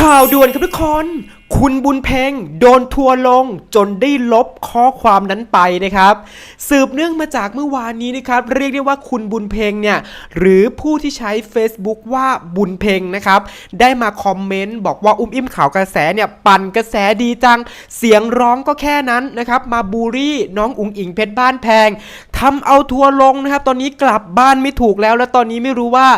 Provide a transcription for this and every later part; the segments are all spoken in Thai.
ข่าวด่วนครับทุกคน คุณบุญเพ็งโดนทัวร์ลงจนได้ลบข้อความนั้นไปนะครับ สืบเนื่องมาจากเมื่อวานนี้นะครับ เรียกได้ว่าคุณบุญเพ็งเนี่ย หรือผู้ที่ใช้ Facebook ว่าบุญเพ็งนะครับ ได้มาคอมเมนต์บอกว่าอุ้มอิ่มข่าวกระแสเนี่ย ปั่นกระแสดีจัง เสียงร้องก็แค่นั้นนะครับ มาบูลลี่น้องอุ๋งอิงเพชรบ้านแพงทำเอาทัวร์ลงนะครับ ตอนนี้กลับบ้านไม่ถูกแล้ว แล้วตอนนี้ไม่รู้ว่า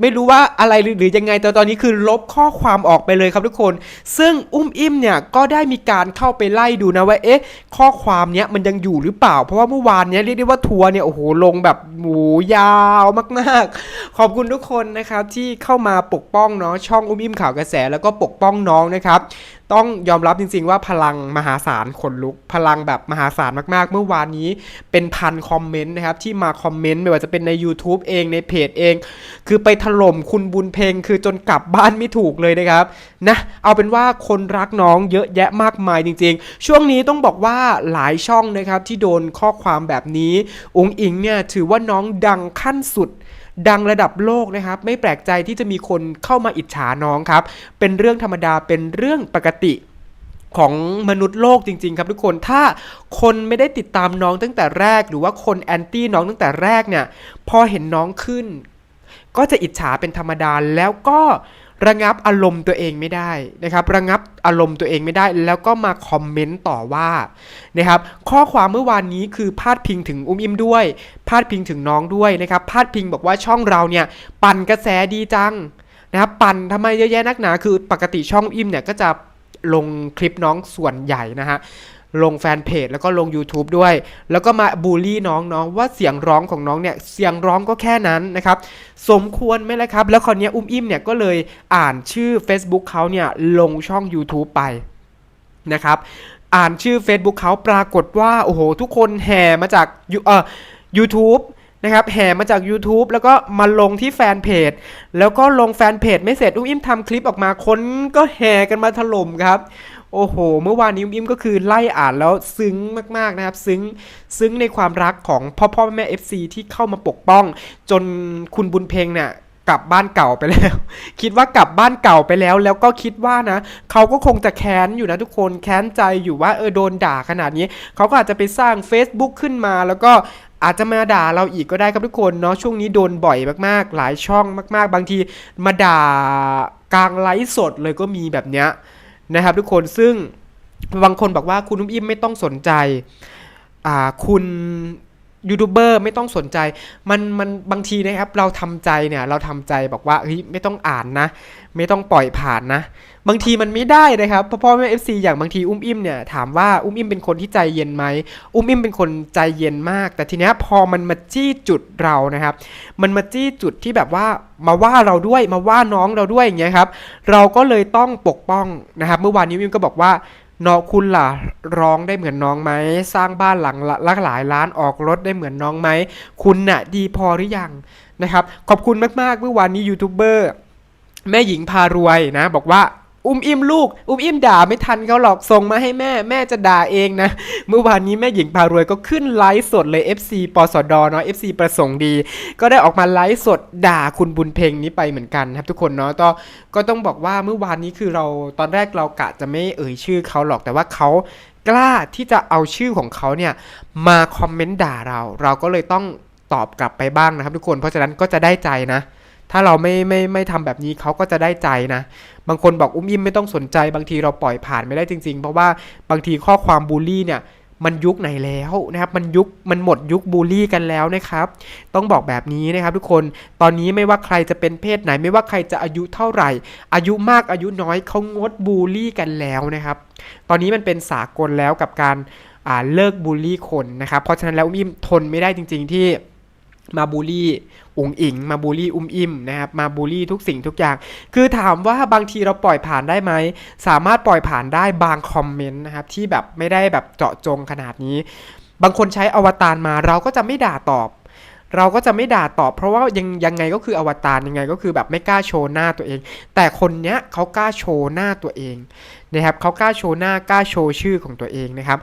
ไม่รู้ว่าอะไรหรือรอยังไงแต่ตอนนี้คือลบข้อความออกไปเลยครับทุกคน ซึ่งอุ้มอิ่มเนี่ยก็ได้มีการเข้าไปไล่ดูนะว่าเอ๊ะ ข้อความเนี้ยมันยังอยู่หรือเปล่า เพราะว่าเมื่อวานเนี้ยเรียกได้ว่าทัวร์เนี่ยโอ้โหลงแบบหมูยาวมากๆ ขอบคุณทุกคนนะครับที่เข้ามาปกป้องเนาะช่องอุ้มอิ่มข่าวกระแสแล้วก็ปกป้องน้องนะครับ ต้องยอมรับจริง ๆ ว่าพลังมหาศาลขนลุก พลังแบบมหาศาลมากๆ เมื่อวานนี้เป็นพันคอมเมนต์นะครับ ที่มาคอมเมนต์ไม่ว่าจะเป็นใน YouTube เองในเพจเอง คือไปถล่มคุณบุญเพลงคือจนกลับบ้านไม่ถูกเลยนะครับนะเอาเป็นว่าคนรักน้องเยอะแยะมากมายจริง ๆ ช่วงนี้ต้องบอกว่าหลายช่องนะครับที่โดนข้อความแบบนี้ องค์อิงเนี่ยถือว่าน้องดังขั้นสุด ดังระดับโลกนะครับ ไม่แปลกใจที่จะมีคนเข้ามาอิจฉาน้องครับ เป็นเรื่องธรรมดาเป็นเรื่องปกติของมนุษย์โลกจริง ๆ ครับทุกคน ถ้าคนไม่ได้ติดตามน้องตั้งแต่แรก หรือว่าคนแอนตี้น้องตั้งแต่แรกเนี่ย พอเห็นน้องขึ้น ก็จะอิจฉาเป็นธรรมดา แล้วก็ ระงับอารมณ์ตัวเองไม่ได้นะครับระงับอารมณ์ตัวเองไม่ได้ แล้วก็มาคอมเมนต์ต่อว่านะครับข้อความเมื่อวานนี้คือพาดพิงถึงอุ้มอิมด้วยพาดพิงถึงน้องด้วยนะครับพาดพิงบอกว่าช่องเราเนี่ยปั่นกระแสดีจังนะครับปั่นทำไมเยอะแยะนักหนาคือปกติช่องอิมเนี่ยก็จะลงคลิปน้องส่วนใหญ่นะฮะ ลงแฟนเพจแล้วก็ลง YouTube ด้วย แล้วก็มาบูลลี่น้องน้องว่าเสียงร้องของน้องเนี่ยเสียงร้องก็แค่นั้นนะครับ สมควรไหมล่ะครับ แล้วคราวนี้อุ้มอิ่มเนี่ยก็เลยอ่านชื่อ Facebook เขาเนี่ยลงช่อง YouTube ไปนะครับ อ่านชื่อ Facebook เขาปรากฏว่า โอ้โห ทุกคนแห่มาจากยูเอ่อ YouTube นะครับแห่มาจาก YouTube แล้วก็มาลงที่แฟนเพจ แล้วก็ลงแฟนเพจไม่เสร็จอุ้มอิ่มทำคลิปออกมาคนก็แห่กันมาถล่มครับ โอ้โห เมื่อวานนี้อุ้มอิ่มก็คือไล่อ่านแล้วซึ้งมากๆนะครับ ซึ้งซึ้งในความรักของพ่อพ่อแม่ FC ที่เข้ามาปกป้อง จนคุณบุญเพงเนี่ยกลับบ้านเก่าไปแล้ว คิดว่ากลับบ้านเก่าไปแล้ว แล้วก็คิดว่านะเขาก็คงจะแค้นอยู่นะทุกคนแค้นใจอยู่ว่าเออโดนด่าขนาดนี้ เขาก็อาจจะไปสร้าง Facebook ขึ้นมาแล้วก็อาจจะมาด่าเราอีกก็ได้ครับทุกคนเนาะช่วงนี้โดนบ่อยมากๆ หลายช่องมาก ๆ บางทีมาด่ากลางไลฟ์สดเลยก็มีแบบเนี้ย นะครับทุกคนซึ่งบางคนบอกว่าคุณนุ่มอิ่มไม่ต้องสนใจอ่าคุณ ยูทูบเบอร์ไม่ต้องสนใจ มันมันบางทีนะครับเราทำใจเนี่ยเราทำใจบอกว่าเฮ้ยไม่ต้องอ่านนะ ไม่ต้องปล่อยผ่านนะ บางทีมันไม่ได้นะครับพราะพ่อแม่เอฟซีอย่างบางทีอุ้มอิ่มเนี่ยถามว่าอุ้มอิ่มเป็นคนที่ใจเย็นไหมอุ้มอิ่มเป็นคนใจเย็นมาก แต่ทีเนี้ยพอมันมาจี้จุดเรานะครับ มันมาจี้จุดที่แบบว่ามาว่าเราด้วยมาว่าน้องเราด้วยอย่างเงี้ยครับเราก็เลยต้องปกป้องนะครับ เมื่อวานนี้วิมก็บอกว่า น้องคุณล่ะร้องได้เหมือนน้องไหมสร้างบ้านหลังละละหลายล้านออกรถได้เหมือนน้องไหมคุณน่ะดีพอหรือยังนะครับ ขอบคุณมากๆเมื่อวานนี้ยูทูบเบอร์แม่หญิงพารวยนะ บอกว่า อุ้มอิ่มลูก อุ้มอิ่มด่าไม่ทันเขาหรอกส่งมาให้แม่แม่จะด่าเองนะ เมื่อวานนี้แม่หญิงพารวยก็ขึ้นไลฟ์สดเลย FC ปสดเนาะ FC ประสงค์ดี ก็ได้ออกมาไลฟ์สดด่าคุณบุญเพ็งนี้ไปเหมือนกันครับทุกคนเนาะก็ก็ต้องบอกว่าเมื่อวานนี้คือเราตอนแรกเรากะจะไม่เอ่ยชื่อเขาหรอกแต่ว่าเขากล้าที่จะเอาชื่อของเขาเนี่ยมาคอมเมนต์ด่าเรา เราก็เลยต้องตอบกลับไปบ้างนะครับทุกคนเพราะฉะนั้นก็จะได้ใจนะ ถ้าเราไม่ไม่ไม่ทำแบบนี้เขาก็จะได้ใจนะ บางคนบอกอุ้มอิ่มไม่ต้องสนใจ บางทีเราปล่อยผ่านไม่ได้จริง ๆ เพราะว่าบางทีข้อความบูลลี่เนี่ยมันยุคไหนแล้วนะครับ มันยุค มันหมดยุคบูลลี่กันแล้วนะครับ ต้องบอกแบบนี้นะครับทุกคน ตอนนี้ไม่ว่าใครจะเป็นเพศไหน ไม่ว่าใครจะอายุเท่าไหร่ อายุมากอายุน้อยเขางดบูลลี่กันแล้วนะครับ ตอนนี้มันเป็นสากลแล้วกับการเลิกบูลลี่คนนะครับ เพราะฉะนั้นแล้วอุ้มอิ่มทนไม่ได้จริง ๆที่ มาบูลลี่อุ๋งอิง มาบูลลี่อุ้มอิ่มนะครับมาบูลลี่ทุกสิ่งทุกอย่าง คือถามว่าบางทีเราปล่อยผ่านได้ไหม สามารถปล่อยผ่านได้บางคอมเมนต์นะครับที่แบบไม่ได้แบบเจาะจงขนาดนี้ บางคนใช้อวตารมาเราก็จะไม่ด่าตอบ เราก็จะไม่ด่าตอบ เพราะว่ายังยังไงก็คืออวตารยังไงก็คือแบบไม่กล้าโชว์หน้าตัวเอง แต่คนเนี้ยเขากล้าโชว์หน้าตัวเองนะครับเขากล้าโชว์หน้ากล้าโชว์ชื่อของตัวเองนะครับ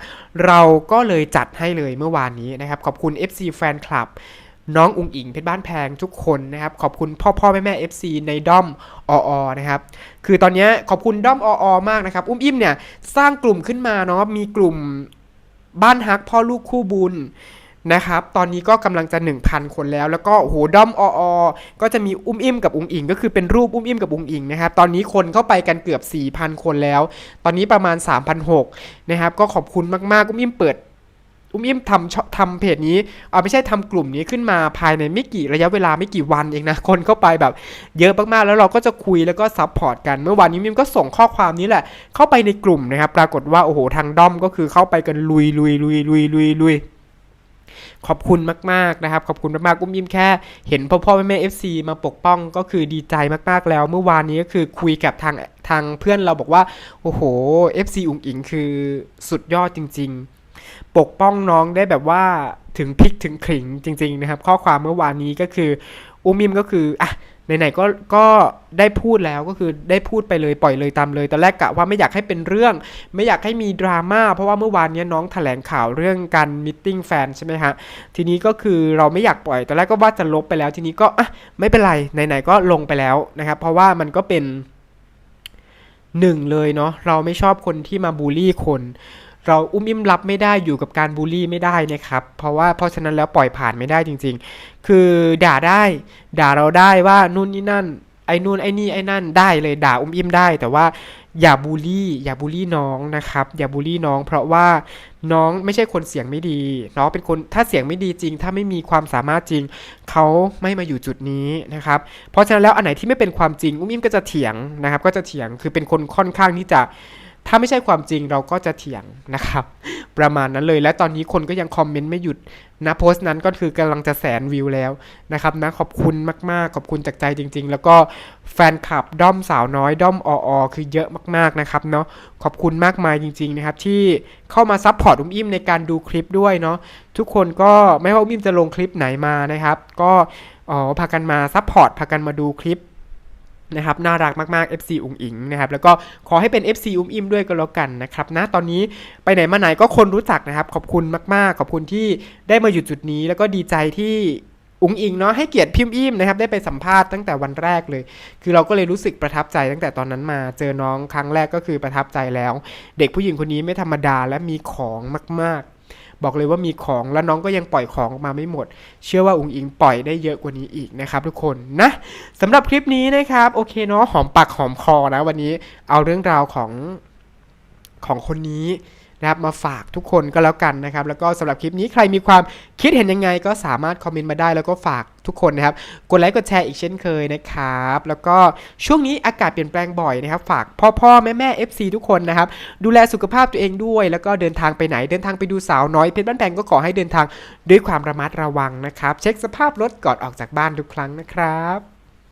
เราก็เลยจัดให้เลยเมื่อวานนี้นะครับขอบคุณ FC แฟ น้องอุงอิงเพชรบ้านแพงทุกคนนะครับ ขอบคุณพ่อพ่อแม่แม่ FC ในด้อมออนะครับคือตอนนี้ขอบคุณด้อมออมากนะครับ อุ้มอิ่มเนี่ยสร้างกลุ่มขึ้นมาเนาะมีกลุ่มบ้านฮักพ่อลูกคู่บุญนะครับตอนนี้ก็กำลังจะ 1,000 คนแล้ว แล้วก็โหด้อมออก็จะมีอุ้มอิ่มกับอุงอิง ก็คือเป็นรูปอุ้มอิ่มกับอุงอิงนะครับตอนนี้คนเข้าไปกันเกือบ 4,000 คนแล้ว ตอนนี้ประมาณ 3,600นะครับก็ขอบคุณมากๆอุ้มอิ่มเปิด อุ้มอิ่มทำทำเพจนี้เอาไม่ใช่ทำกลุ่มนี้ขึ้นมาภายในไม่กี่ระยะเวลาไม่กี่วันเองนะ คนเข้าไปแบบเยอะมากๆ แล้วเราก็จะคุยแล้วก็ซัพพอร์ตกัน เมื่อวานนี้มิมก็ส่งข้อความนี้แหละ เข้าไปในกลุ่มนะครับ ปรากฏว่าโอ้โหทางด้อมก็คือเข้าไปกันลุยลุยลุยลุยลุยลุยขอบคุณมากๆนะครับ ขอบคุณมากๆอุ้มยิ้มแค่เห็นพ่อพ่อแม่แม่เอฟซีมาปกป้องก็คือดีใจมากๆแล้ว เมื่อวานนี้ก็คือคุยกับทางทางเพื่อนเราบอกว่า โอ้โห FC อุ๋งอิงคือสุดยอดจริง ๆ ปกป้องน้องได้แบบว่าถึงพริกถึงขิงจริง ๆ นะครับ ข้อความเมื่อวานนี้ก็คืออุ้มิมก็คืออะไหนๆก็ก็ได้พูดแล้วก็คือได้พูดไปเลยปล่อยเลยตามเลยตอนแรกกะว่าไม่อยากให้เป็นเรื่อง ไม่อยากให้มีดราม่าเพราะว่าเมื่อวานนี้น้องแถลงข่าวเรื่องการมิทติ้งแฟนใช่ไหมฮะทีนี้ก็คือเราไม่อยากปล่อยตอนแรกก็ว่าจะลบไปแล้วทีนี้ก็อะไม่เป็นไรไหนๆก็ลงไปแล้วนะครับ เพราะว่ามันก็เป็นหนึ่งเลยเนาะเราไม่ชอบคนที่มาบูลลี่คน เราอุ้มอิ่มรับไม่ได้อยู่กับการบูลลี่ไม่ได้นะครับ เพราะว่าเพราะฉะนั้นแล้วปล่อยผ่านไม่ได้จริง ๆ คือด่าได้ ด่าเราได้ว่านู่นนี่นั่นไอ้นู่นไอ้นี่ไอ้นั่นได้เลยด่าอุ้มอิ่มได้ แต่ว่าอย่าบูลลี่ อย่าบูลลี่น้องนะครับ อย่าบูลลี่น้อง เพราะว่าน้องไม่ใช่คนเสียงไม่ดี น้องเป็นคนถ้าเสียงไม่ดีจริง ถ้าไม่มีความสามารถจริง เขาไม่มาอยู่จุดนี้นะครับ เพราะฉะนั้นแล้วอันไหนที่ไม่เป็นความจริง อุ้มอิ่มก็จะเถียงนะครับ ก็จะเถียงคือเป็นคนค่อนข้างที่จะ ถ้าไม่ใช่ความจริงเราก็จะเถียงนะครับ ประมาณนั้นเลยและตอนนี้คนก็ยังคอมเมนต์ไม่หยุดนะโพสต์นั้นก็คือกำลังจะแสนวิวแล้วนะครับนะขอบคุณมากๆ ขอบคุณจากใจจริง ๆ แล้วก็แฟนคลับด้อมสาวน้อยด้อมออคือเยอะมากๆนะครับเนาะขอบคุณมากมายจริง ๆ นะครับ ที่เข้ามาซัพพอร์ตอุ้มอิ่มในการดูคลิปด้วยเนาะทุกคนก็ไม่ว่าอุ้มอิ่มจะลงคลิปไหนมานะครับ ก็อ๋อพากันมาซัพพอร์ตพากันมาดูคลิป นะครับน่ารักมากๆ FC อุงอิงนะครับแล้วก็ขอให้เป็น FC อุ้มอิมด้วยก็แล้วกันนะครับนะตอนนี้ไปไหนมาไหนก็คนรู้จักนะครับ ขอบคุณมากๆ ขอบคุณที่ได้มาอยู่จุดนี้ แล้วก็ดีใจที่อุงอิงเนาะให้เกียรติพิมพ์อิมนะครับได้ไปสัมภาษณ์ตั้งแต่วันแรกเลย คือเราก็เลยรู้สึกประทับใจตั้งแต่ตอนนั้นมาเจอน้องครั้งแรกก็คือประทับใจแล้ว เด็กผู้หญิงคนนี้ไม่ธรรมดาและมีของมาก ๆ บอกเลยว่ามีของแล้วน้องก็ยังปล่อยของออกมาไม่หมด เชื่อว่าอุงอิงปล่อยได้เยอะกว่านี้อีกนะครับทุกคนนะสำหรับคลิปนี้นะครับโอเคเนาะหอมปากหอมคอนะวันนี้เอาเรื่องราวของของคนนี้ นะครับมาฝากทุกคนก็แล้วกันนะครับ แล้วก็สำหรับคลิปนี้ใครมีความคิดเห็นยังไง ก็สามารถคอมเมนต์มาได้แล้วก็ฝากทุกคนนะครับ กดไลค์กดแชร์อีกเช่นเคยนะครับ แล้วก็ช่วงนี้อากาศเปลี่ยนแปลงบ่อยนะครับ ฝากพ่อพ่อแม่แม่ FC ทุกคนนะครับ ดูแลสุขภาพตัวเองด้วย แล้วก็เดินทางไปไหนเดินทางไปดูสาวน้อยเพชรบ้านแพงก็ขอให้เดินทางด้วยความระมัดระวังนะครับ เช็คสภาพรถก่อนออกจากบ้านทุกครั้งนะครับ